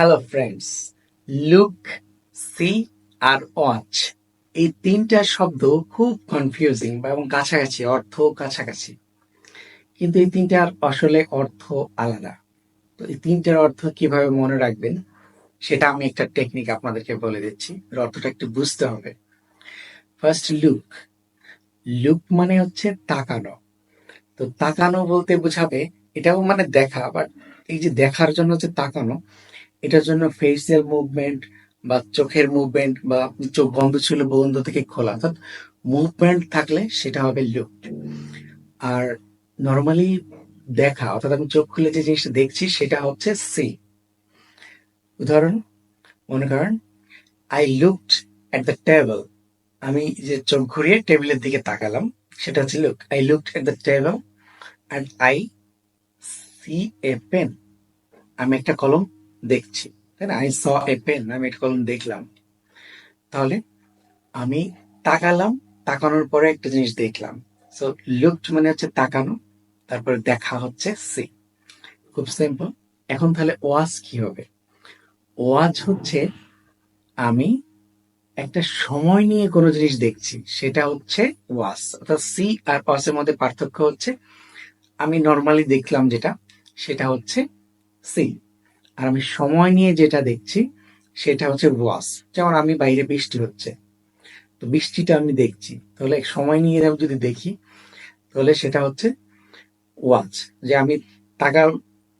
Hello friends look see আর watch এই তিনটা শব্দ খুব কনফিউজিং এবং কাছাকাছি অর্থ কাছাকাছি। কিন্তু এই তিনটার আসলে অর্থ আলাদা। তো এই তিনটার অর্থ কীভাবে মনে রাখবেন, সেটা আমি একটা টেকনিক আপনাদেরকে বলে দিচ্ছি। এর অর্থটা একটু বুঝতে হবে। ফার্স্ট লুক লুক মানে হচ্ছে তাকানো। তো তাকানো বলতে বোঝাবে, এটাও মানে দেখা বাট এই যে দেখার জন্য যে তাকানো এটার জন্য ফেসিয়াল মুভমেন্ট বা চোখের মুভমেন্ট বা চোখ বন্ধ ছিল বন্ধ থেকে খোলা, অর্থাৎ মুভমেন্ট থাকলে সেটা হবে লুক আর নর্মালি দেখা, অর্থাৎ আমি চোখ খুলে যে জিনিসটা দেখছি সেটা হচ্ছে সি উদাহরণ, মনে করেন I looked at the table আমি যে চোখ ঘুরিয়ে টেবিলের দিকে তাকালাম, সেটা হচ্ছে look I looked at the table and I see a pen আমি একটা কলম দেখছি। তাই না? আই স এ পেন আমি একটা কলম দেখলাম। তাহলে আমি তাকালাম, তাকানোর পরে একটা জিনিস দেখলাম। সো লুকড মানে হচ্ছে তাকানো, তারপরে দেখা হচ্ছে সি খুব সিম্পল এখন তাহলে ওয়াজ কি হবে? ওয়াজ হচ্ছে আমি একটা সময় নিয়ে কোনো জিনিস দেখছি, সেটা হচ্ছে ওয়াস অর্থাৎ সি আর ওয়াসের মধ্যে পার্থক্য হচ্ছে, আমি নর্মালি দেখলাম যেটা, সেটা হচ্ছে সি আর আমি সময় নিয়ে যেটা দেখছি, সেটা হচ্ছে ওয়াস যেমন আমি বাইরে বৃষ্টি হচ্ছে, তো বৃষ্টিটা আমি দেখছি। তাহলে সময় নিয়ে আমি যদি দেখি, তাহলে সেটা হচ্ছে ওয়াচ যে আমি তাকা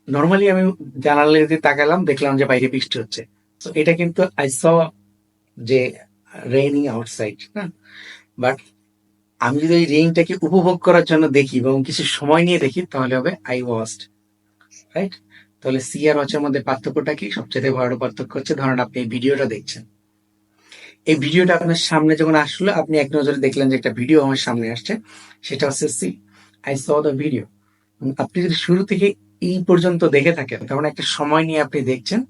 নর্মালি আমি জানালে দিয়ে তাকালাম, দেখলাম যে বাইরে বৃষ্টি হচ্ছে। তো এটা কিন্তু আই স যে রেইনিং আউটসাইড না? বাট আমি যদি এই রেইনটাকে উপভোগ করার জন্য দেখি এবং কিছু সময় নিয়ে দেখি, তাহলে হবে আই ওয়াস্ট রাইট তাহলে সি আর ওয়াচের মধ্যে পার্থক্যটা কি? সবচেয়ে বড় পার্থক্য হচ্ছে, ধরেন আপনি এই ভিডিওটা দেখছেন। এই ভিডিওটা আপনার সামনে যখন আসলো, আপনি এক নজরে দেখলেন যে একটা ভিডিও আমার সামনে আসছে, সেটা হচ্ছে see. I saw the video আপনি যদি শুরু থেকে এই পর্যন্ত দেখে থাকেন তখন একটা সময় নিয়ে আপনি দেখছেন,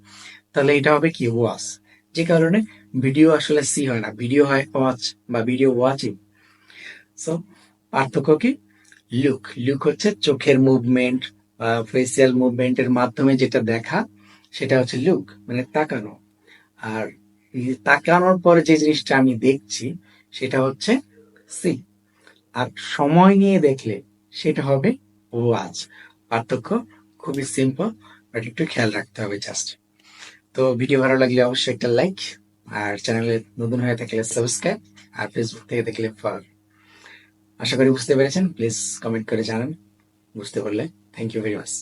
তাহলে এটা হবে কি? ওয়াচ যে কারণে ভিডিও আসলে সি হয় না। ভিডিও হয় ওয়াচ বা ভিডিও ওয়াচিং সো পার্থক্য কি? লুক লুক হচ্ছে চোখের মুভমেন্ট ফেসিয়াল মুভমেন্টের মাধ্যমে যেটা দেখা, সেটা হচ্ছে লুক মানে তাকানো। আর তাকানোর পরে যে জিনিসটা আমি দেখছি, সেটা হচ্ছে সি আর সময় নিয়ে দেখলে সেটা হবে ওয়াচ পার্থক্য খুবই সিম্পল বাট একটু খেয়াল রাখতে হবে জাস্ট তো ভিডিও ভালো লাগলে অবশ্যই একটা লাইক আর চ্যানেলে নতুন হয়ে থাকলে সাবস্ক্রাইব আর ফেসবুক থেকে দেখলে ফলো আশা করি বুঝতে পেরেছেন প্লিজ কমেন্ট করে জানান। বুঝতে পারলে। Thank you very much